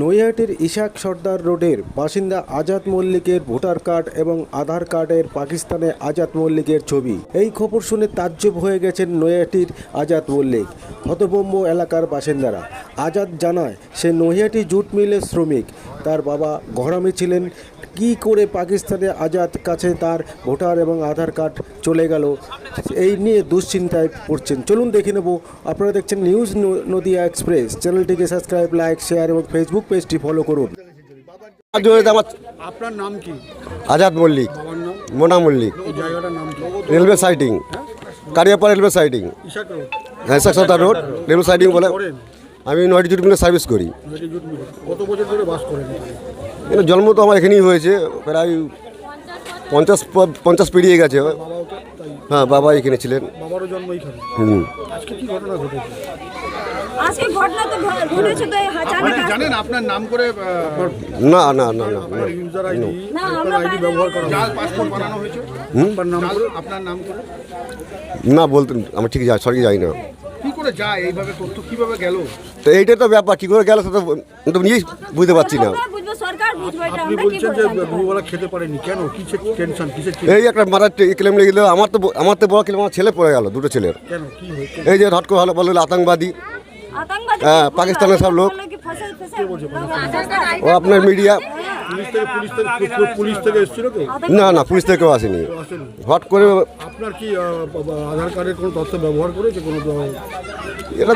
নৈহাটির ইশাক সর্দার রোডের বাসিন্দা আজাদ মল্লিকের ভোটার কার্ড এবং আধার কার্ডের পাকিস্তানে আজাদ মল্লিকের ছবি। এই খবর শুনে তাজ্জব হয়ে গেছেন নৈহাটির আজাদ মল্লিক হতবম্ব এলাকার বাসিন্দারা। আজাদ জানায়, সে নৈহাটি জুট মিলের শ্রমিক। তার বাবা ঘরামি ছিলেন। কি করে পাকিস্তানে আজাদ কাছে তার ভোটার এবং আধার কার্ড চলে গেল এই নিয়ে দুশ্চিন্তায় পড়ছেন। চলুন দেখে নেব আপনারা দেখছেন নিউজ নদিয়া এক্সপ্রেস। চ্যানেলটিকে সাবস্ক্রাইব লাইক শেয়ার এবং ফেসবুক পেজটি ফলো করুন। আপনার নাম কি? Azad Mallick. Mona Mallick. Railway siding. Kariyapara railway siding. Road. হ্যাঁ রোড। রেলওয়ে সাইডিং বলে করেন আমি নয়টি জুট মিলে সার্ভিস করি। নদী কত বছর ধরে বাস করেন কিন্তু জন্ম তো আমার এখানেই হয়েছে প্রায় পঞ্চাশ প- পঞ্চাশ পেরিয়ে গেছে। হ্যাঁ বাবা এখানে ছিলেন। বাবারও জন্ম এখানে। হুম। আজকে কি ঘটনা ঘটেছে? আজকে ঘটনা তো ঘটেছে তো এই জানেন আপনার নাম করে না না না না ইউজার আইডি না, আমরা আইডি ব্যবহার করা বাইরে পাসপোর্ট বানানো হয়েছে? আপনার নাম করে? আপনার নাম করে? না বলতে আমি ঠিক যাই সঠিক যাই না। করে যায় এইভাবে তথ্য কীভাবে গেল? তো এইটাই তো ব্যাপার কী করে গেল সেটা তো নিজেই বুঝতে পারছি না। আমরা বুঝব সরকার বুঝব এটা আপনি বলছেন যে জানব? দুপুরবেলা খেতে পারেনি কেন? কিসের টেনশন কিসের এই একটা মারার ক্লেম লেগে আমার তো আমার তো বড় ক্লেম আমার ছেলে পড়ে গেল দুটো ছেলের। কেন? কি হয়েছে? এই যে হট করে ভালো বলল আতঙ্কবাদী। হ্যাঁ, পাকিস্তানের সব লোক। ও আপনার মিডিয়া পুলিশ থেকে পুলিশ থেকে পুলিশ থেকে এসেছিল কেউ? না না পুলিশ থেকে কেউ আসেনি। হট করে আপনার কি আধার কার্ডের কোনো তথ্য ব্যবহার করেছে কোনো এটা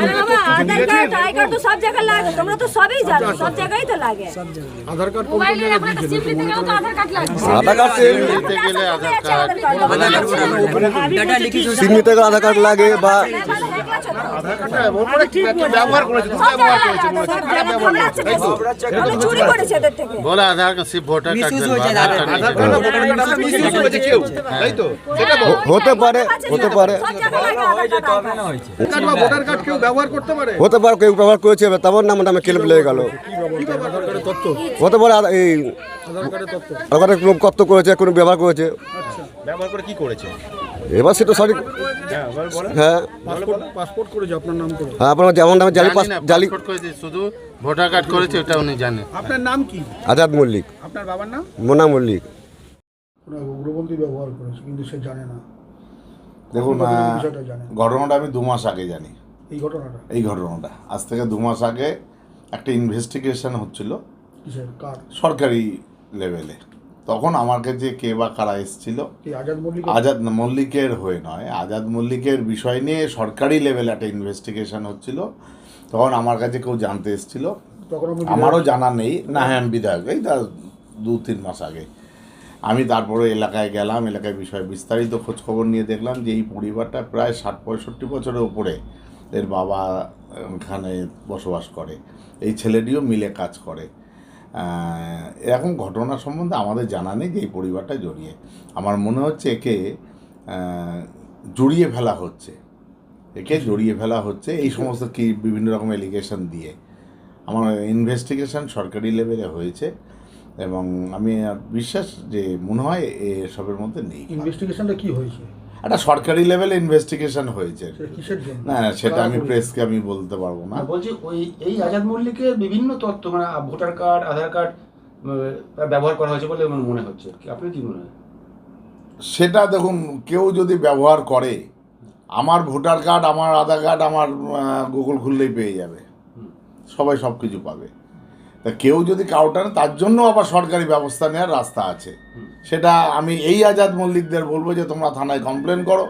আধার কার্ড আই তো সব জায়গায় লাগে। তোমরা তো সবই জানো সব জায়গায় তো লাগে। আধার কার্ড কোন কোন জায়গায় করেন। আধার কার্ড গেলে আধার কার্ড সিমি আধার কার্ড লাগে বা চুরি করেছে এদের থেকে। বলে আধার কার্ড সিপ ভোটার হতে পারে হতে পারে। হতে পারে কেউ ব্যবহার করেছে তেমন নাম নামে ক্লেম লেগে গেল। হতে পারে এই আধার কার্ডের কর্ত করেছে কোনো ব্যবহার করেছে? ব্যবহার করে কি করেছে? এবার সেটা সঠিক হ্যাঁ পাসপোর্ট পাসপোর্ট করেছে আপনার নাম করে। হ্যাঁ আপনার যেমন নামে জালি পাস জালি করেছে শুধু ভোটার কার্ড করেছে ওটা উনি জানে। আপনার নাম কি? আজাদ মল্লিক। আপনার বাবার নাম? মোনা মল্লিক। উগ্রপন্থী ব্যবহার করেছে কিন্তু সে জানে না। দেখুন? ঘটনাটা আমি দু মাস আগে জানি। এই ঘটনাটা? এই ঘটনাটা। আজ থেকে দু মাস আগে একটা ইনভেস্টিগেশন হচ্ছিল সরকারি লেভেলে তখন আমার কাছে কে বা কারা এসেছিল আজাদ আজাদ মল্লিকের হয়ে নয় আজাদ মল্লিকের বিষয় নিয়ে সরকারি লেভেল একটা ইনভেস্টিগেশন হচ্ছিল। তখন আমার কাছে কেউ জানতে এসেছিল। আমারও জানা নেই। না হ্যাঁ আমি বিধায়ক এই তা দু তিন মাস আগে। আমি তারপরে এলাকায় গেলাম এলাকায় বিষয়ে বিস্তারিত খোঁজখবর নিয়ে দেখলাম যে এই পরিবারটা প্রায় ষাট পঁয়ষট্টি বছরের উপরে এর বাবা এখানে বসবাস করে। এই ছেলেটিও মিলে কাজ করে। এরকম ঘটনা সম্বন্ধে আমাদের জানা নেই যে এই পরিবারটা জড়িয়ে। আমার মনে হচ্ছে একে জড়িয়ে ফেলা হচ্ছে। একে জড়িয়ে ফেলা হচ্ছে এই সমস্ত কি বিভিন্ন রকম এলিগেশন দিয়ে। আমার ইনভেস্টিগেশন সরকারি লেভেলে হয়েছে এবং আমি বিশ্বাস যে মনে হয় এসবের মধ্যে নেই। ইনভেস্টিগেশনটা কি হয়েছে? একটা সরকারি লেভেলে ইনভেস্টিগেশন হয়েছে। না না, সেটা আমি প্রেসকে আমি বলতে পারব না। বলছি ওই এই আজাদ মল্লিকের বিভিন্ন তথ্য মানে ভোটার কার্ড আধার কার্ড ব্যবহার করা হয়েছে বলে আমার মনে হচ্ছে। কি আপনি কি মনে হয়? সেটা দেখুন কেউ যদি ব্যবহার করে আমার ভোটার কার্ড আমার আধার কার্ড আমার গুগল খুললেই পেয়ে যাবে। সবাই সব কিছু পাবে। তা কেউ যদি কাউটা না তার জন্য আবার সরকারি ব্যবস্থা নেওয়ার রাস্তা আছে। সেটা আমি এই আজাদ মল্লিকদের বলব যে, তোমরা থানায় কমপ্লেন করো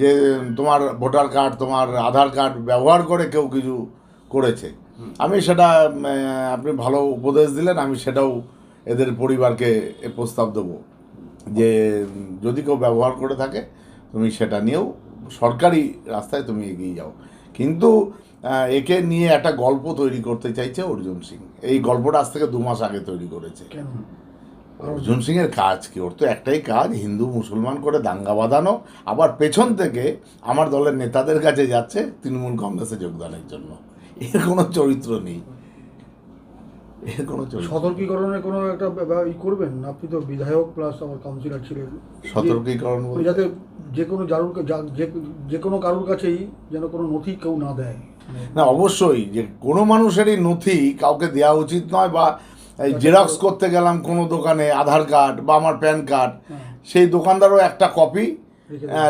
যে, তোমার ভোটার কার্ড তোমার আধার কার্ড ব্যবহার করে কেউ কিছু করেছে। আমি সেটা আপনি ভালো উপদেশ দিলেন, আমি সেটাও এদের পরিবারকে প্রস্তাব দেবো যে, যদি কেউ ব্যবহার করে থাকে, তুমি সেটা নিয়েও সরকারি রাস্তায় তুমি এগিয়ে যাও। কিন্তু একে নিয়ে একটা গল্প তৈরি করতে চাইছে অর্জুন সিং। এই গল্পটা আজ থেকে দু মাস আগে তৈরি করেছে। কেন? অর্জুন সিং এর কাজ কি? ওর তো একটাই কাজ হিন্দু মুসলমান করে দাঙ্গা বাঁধানো। আবার পেছন থেকে আমার দলের নেতাদের কাছে যাচ্ছে তৃণমূল কংগ্রেসে যোগদানের জন্য। এর কোনো চরিত্র নেই। এর কোনো সতর্কীকরণের কোনো একটা ই করবেন? আপনি তো বিধায়ক প্লাস আমার কাউন্সিলর ছিলেন। সতর্কীকরণ যাতে যে কোনো জারুর যে কোনো কারুর কাছেই যেন কোনো নথি কেউ না দেয়। না অবশ্যই যে কোনো মানুষেরই নথি কাউকে দেওয়া উচিত নয় বা এই জেরক্স করতে গেলাম কোনো দোকানে আধার কার্ড বা আমার প্যান কার্ড সেই দোকানদারও একটা কপি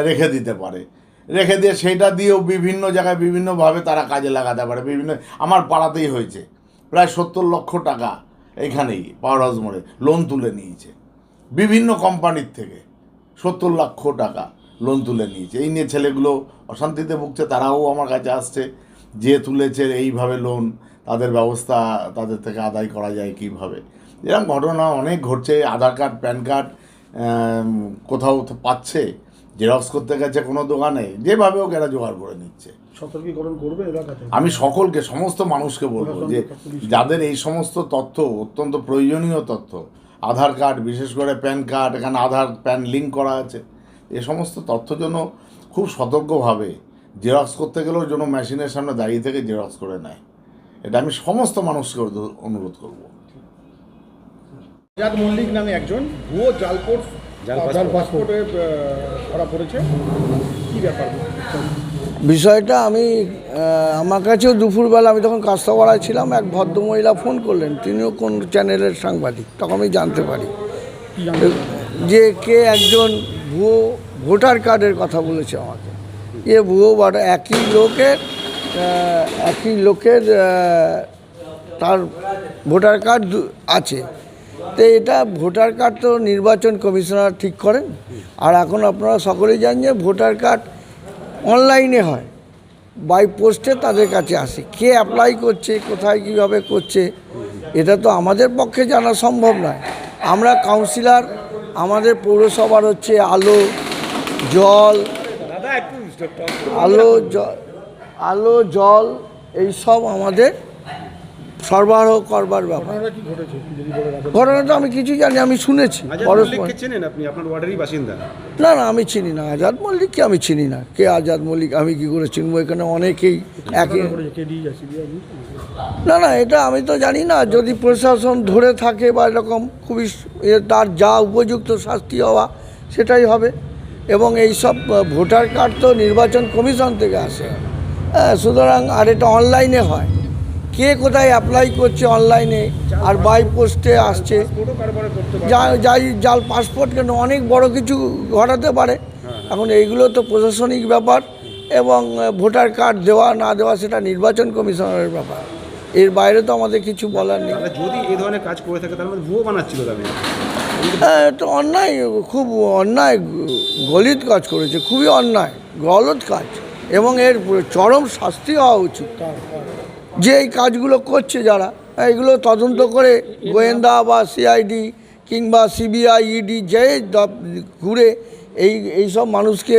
রেখে দিতে পারে। রেখে দিয়ে সেইটা দিয়েও বিভিন্ন জায়গায় বিভিন্নভাবে তারা কাজে লাগাতে পারে। বিভিন্ন আমার পাড়াতেই হয়েছে। প্রায় সত্তর লক্ষ টাকা এখানেই পাওয়ার হাউস মোড়ে লোন তুলে নিয়েছে। বিভিন্ন কোম্পানির থেকে সত্তর লক্ষ টাকা লোন তুলে নিয়েছে। এই নিয়ে ছেলেগুলো অশান্তিতে ভুগছে তারাও আমার কাছে আসছে। যে তুলেছে এইভাবে লোন তাদের ব্যবস্থা তাদের থেকে আদায় করা যায় কীভাবে? এরকম ঘটনা অনেক ঘটছে আধার কার্ড প্যান কার্ড কোথাও পাচ্ছে জেরক্স করতে গেছে কোনো দোকানে যেভাবে হোক এরা জোগাড় করে নিচ্ছে। সতর্কীকরণ করবে এলাকাতে? আমি সকলকে সমস্ত মানুষকে বলব যে যাদের এই সমস্ত তথ্য অত্যন্ত প্রয়োজনীয় তথ্য আধার কার্ড বিশেষ করে প্যান কার্ড এখানে আধার প্যান লিঙ্ক করা আছে এ সমস্ত তথ্য যেন খুব সতর্কভাবে জেরক্স করতে গেলেও যেন মেশিনের সামনে দাঁড়িয়ে থেকে জেরক্স করে নেয়। এটা আমি সমস্ত মানুষকে অনুরোধ- করব। আজাদ মল্লিক নামে একজন ভুয়ো জালপোর্ট জাল পাসপোর্টে। ধরা পড়েছে। কি ব্যাপার? বিষয়টা আমি আমার কাছেও দুপুরবেলা আমি তখন কাস্তাপাড়ায় ছিলাম এক ভদ্রমহিলা ফোন করলেন। তিনিও কোন চ্যানেলের সাংবাদিক তখন আমি জানতে পারি? যে কে একজন ভুয়ো ভোটার কার্ডের কথা বলেছে আমাকে। এ ভুয়ো ভোটার একই লোকের একই লোকের তার ভোটার কার্ড আছে। তো এটা ভোটার কার্ড তো নির্বাচন কমিশনার ঠিক করেন। আর এখন আপনারা সকলেই জানেন যে ভোটার কার্ড অনলাইনে হয়। বাই পোস্টে তাদের কাছে আসে। কে অ্যাপ্লাই করছে, কোথায় কীভাবে করছে, এটা তো আমাদের পক্ষে জানা সম্ভব নয়। আমরা কাউন্সিলর, আমাদের পৌরসভার হচ্ছে আলো, জল আলো জল আলো জল এই সব আমাদের সরবরাহ করবার ব্যাপার। ঘটনাটা রাখেন। ঘটনাটা আমি কিছু জানি আমি শুনেছি পরস্পর চেনেন আপনি? আপনার ওয়ার্ডেরই বাসিন্দা। না না আমি চিনি না। আজাদ মল্লিককে আমি চিনি না? কে আজাদ মল্লিক আমি কি করে চিনবো? এখানে অনেকেই একই করেছে কে দিয়ে যাচ্ছে? দিয়ে আপনি? না না এটা আমি তো জানি না। যদি প্রশাসন ধরে থাকে বা এরকম খুবই এ তার যা উপযুক্ত শাস্তি হওয়া সেটাই হবে। এবং এই সব ভোটার কার্ড তো নির্বাচন কমিশন থেকে আসে। হ্যাঁ সুতরাং আর এটা অনলাইনে হয়। কে কোথায় অ্যাপ্লাই করছে অনলাইনে আর বাই পোস্টে আসছে। যাই জাল পাসপোর্ট কেন, অনেক বড় কিছু ঘটাতে পারে। এখন এইগুলো তো প্রশাসনিক ব্যাপার এবং ভোটার কার্ড দেওয়া না দেওয়া, সেটা নির্বাচন কমিশনের ব্যাপার। এর বাইরে তো আমাদের কিছু বলার নেই। যদি এই ধরনের কাজ করে থাকে মধ্যে ভুয়ো বানাচ্ছিল হ্যাঁ এটা অন্যায় খুব অন্যায় গলিত কাজ করেছে খুবই অন্যায় গলত কাজ এবং এর চরম শাস্তি হওয়া উচিত। যে এই কাজগুলো করছে যারা এগুলো তদন্ত করে গোয়েন্দা বা সিআইডি কিংবা সিবিআই ইডি যে ঘুরে এই এইসব মানুষকে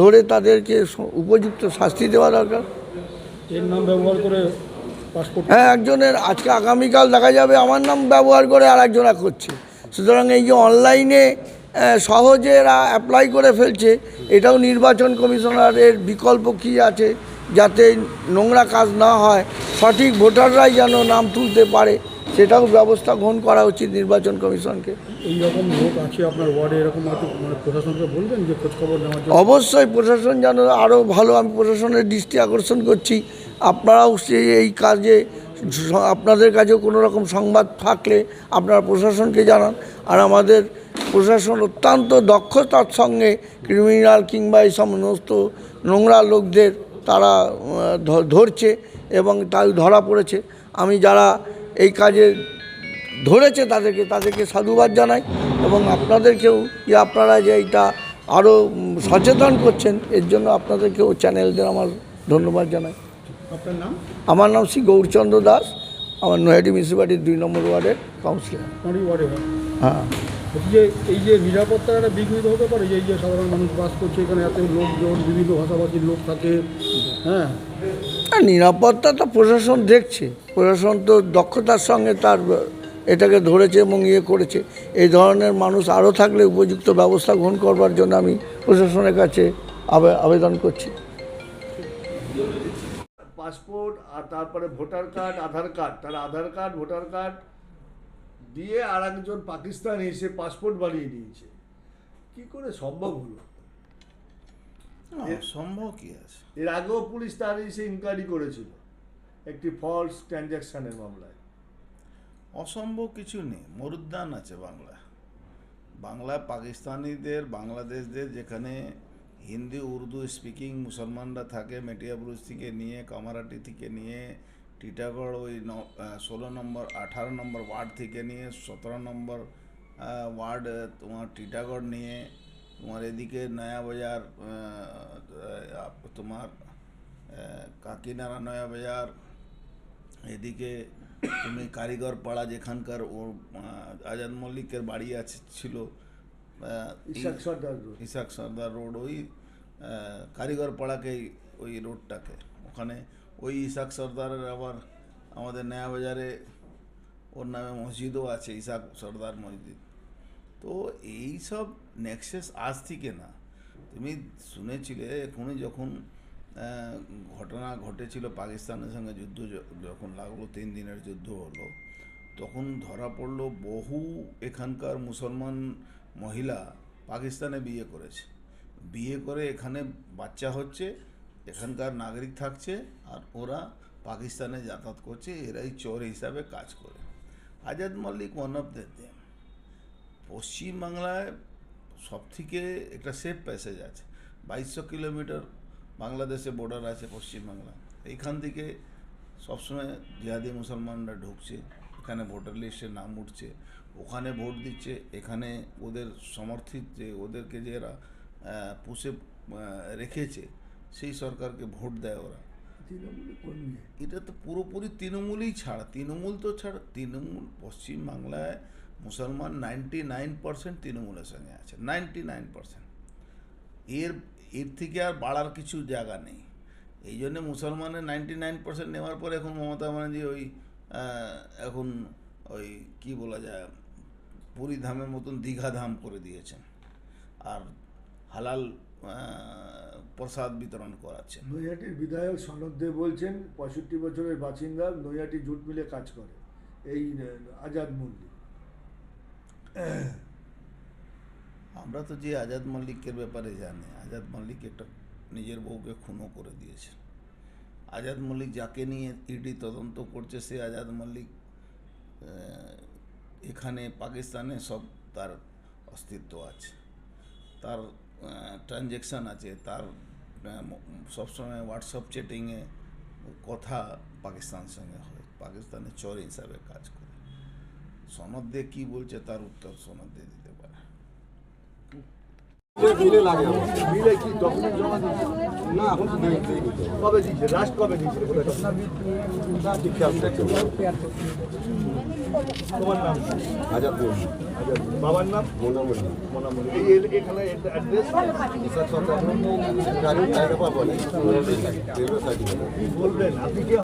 ধরে তাদেরকে উপযুক্ত শাস্তি দেওয়া দরকার। এর নাম ব্যবহার করে হ্যাঁ একজনের আজকে আগামীকাল দেখা যাবে আমার নাম ব্যবহার করে আর একজনা করছে সুতরাং এই যে অনলাইনে সহজে এরা অ্যাপ্লাই করে ফেলছে এটাও নির্বাচন কমিশনারের বিকল্প কী আছে যাতে নোংরা কাজ না হয় সঠিক ভোটাররাই যেন নাম তুলতে পারে সেটাও ব্যবস্থা গ্রহণ করা উচিত নির্বাচন কমিশনকে। এই রকম লোক আছে আপনার ওয়ার্ডে এরকম মানে প্রশাসনকে বলবেন যে খোঁজ খবর নেওয়ার অবশ্যই প্রশাসন যেন আরও ভালো আমি প্রশাসনের দৃষ্টি আকর্ষণ করছি। আপনারাও সেই এই কাজে আপনাদের কাছেও কোনো রকম সংবাদ থাকলে আপনারা প্রশাসনকে জানান। আর আমাদের প্রশাসন অত্যন্ত দক্ষতার সঙ্গে ক্রিমিনাল কিংবা এই সমস্ত নোংরা লোকদের তারা ধরছে এবং তাই ধরা পড়েছে। আমি যারা এই কাজে ধরেছে তাদেরকে তাদেরকে সাধুবাদ জানাই এবং আপনাদেরকেও যে আপনারা যে এইটা আরও সচেতন করছেন, এর জন্য আপনাদেরকেও চ্যানেলদের আমার ধন্যবাদ জানাই। আপনার নাম? আমার নাম শ্রী গৌরচন্দ্র দাস। আমার নৈহাটি মিউনিসিপ্যালিটির দুই নম্বর ওয়ার্ডের কাউন্সিলর আপনারই হ্যাঁ। যে এই যে নিরাপত্তার একটা বিঘ্নিত হতে পারে যে এই যে সাধারণ মানুষ বাস করছে এখানে এত লোকজন বিভিন্ন ভাষাভাষীর লোক থাকে হ্যাঁ। আর নিরাপত্তা তো প্রশাসন দেখছে। প্রশাসন তো দক্ষতার সঙ্গে তার এটাকে ধরেছে এবং ইয়ে করেছে। এই ধরনের মানুষ আরও থাকলে উপযুক্ত ব্যবস্থা গ্রহণ করবার জন্য আমি প্রশাসনের কাছে আবে- আবেদন করছি। পাসপোর্ট আর তারপরে ভোটার কার্ড আধার কার্ড। তার আধার কার্ড ভোটার কার্ড দিয়ে আর একজন পাকিস্তানি এসে পাসপোর্ট বানিয়ে নিয়েছে। কি করে সম্ভব হলো? সম্ভব কি আছে? এর আগেও পুলিশ তার এসে ইনকোয়ারি করেছিল একটি ফলস ট্রানজ্যাকশনের মামলায়। অসম্ভব কিছু নেই মরুদ্যান আছে বাংলা বাংলা পাকিস্তানিদের বাংলাদেশদের যেখানে হিন্দি, উর্দু স্পিকিং মুসলমানরা থাকে মেটিয়াবুরুজ থেকে নিয়ে, কামারাটি থেকে নিয়ে, টিটাগড় ওই ষোলো নম্বর, আঠারো নম্বর ওয়ার্ড থেকে নিয়ে, সতেরো নম্বর ওয়ার্ড তোমার টিটাগড় নিয়ে, তোমার এদিকে নয়াবাজার তোমার কাকিনাড়া নয়াবাজার এদিকে তুমি কারিগর পাড়া যেখানকার ওর আজাদ মল্লিকের বাড়ি আছে, ছিল ইশাক সর্দার রোড ইসাক সর্দার রোড ওই কারিগর পাড়াকে ওই রোডটাকে ওখানে ওই ইসাক সর্দারের আবার আমাদের নয়া বাজারে ওর নামে মসজিদও আছে ইসাক সর্দার মসজিদ তো এই সব নেক্সেস আজ থেকে না তুমি শুনেছিলে এখনই যখন ঘটনা ঘটেছিল পাকিস্তানের সঙ্গে যুদ্ধ যখন লাগল তিন দিনের যুদ্ধ হলো তখন ধরা পড়ল বহু এখানকার মুসলমান মহিলা পাকিস্তানে বিয়ে করেছে। বিয়ে করে এখানে বাচ্চা হচ্ছে, এখানকার নাগরিক থাকছে আর ওরা পাকিস্তানে যাতায়াত করছে, এরাই চোর হিসাবে কাজ করে। Azad Mallick one of the them পশ্চিমবাংলায় সব থেকে একটা সেফ প্যাসেজ আছে। বাইশশো কিলোমিটার বাংলাদেশে বর্ডার আছে পশ্চিমবাংলা এইখান থেকে সবসময় জিহাদি মুসলমানরা ঢুকছে, এখানে ভোটার লিস্টে নাম উঠছে। ওখানে ভোট দিচ্ছে এখানে ওদের সমর্থিত যে ওদেরকে যে এরা পুষে রেখেছে সেই সরকারকে ভোট দেয় ওরা। এটা তো পুরোপুরি তৃণমূলই ছাড়া। তৃণমূল তো ছাড়া তৃণমূল পশ্চিমবাংলায় মুসলমান নাইনটি নাইন পার্সেন্ট তৃণমূলের সঙ্গে আছে নাইনটি নাইন পার্সেন্ট এর এর থেকে আর বাড়ার কিছু জায়গা নেই। এই জন্যে মুসলমানের নাইনটি নাইন পার্সেন্ট নেওয়ার পরে এখন মমতা ব্যানার্জি ওই এখন ওই কি বলা যায় পুরী ধামের মতন দীঘা ধাম করে দিয়েছেন। আর হালাল প্রসাদ বিতরণ করাচ্ছেন। নৈহাটির বিধায়ক সনদ দে বলছেন পঁয়ষট্টি বছরের বাসিন্দা নৈহাটি জুট মিলে কাজ করে। এই আজাদ মল্লিক। আমরা তো যে আজাদ মল্লিকের ব্যাপারে জানি আজাদ মল্লিক একটা নিজের বউকে খুনও করে দিয়েছে আজাদ মল্লিক যাকে নিয়ে ইডি তদন্ত করছে সে আজাদ মল্লিক এখানে পাকিস্তানে সব তার অস্তিত্ব আছে। তার ট্রানজ্যাকশান আছে, তার সবসময় হোয়াটসঅ্যাপ চ্যাটিংয়ে কথা পাকিস্তান সঙ্গে হয়, পাকিস্তানের চর হিসাবে কাজ করে। সনদ দে কী বলছে তার উত্তর সনদ দে দিতে পারে। মিলে কি ডকুমেন্ট জমা দিচ্ছে? না এখন কবে লাস্ট কবে দিচ্ছে? তোমার নাম। বাবার নাম? মোটামুটি মোনামনি এই এখানে অ্যাড্রেস গাড়ি টাকা পাবো রেলওয়ে সাইড বলবেন। আপনি কি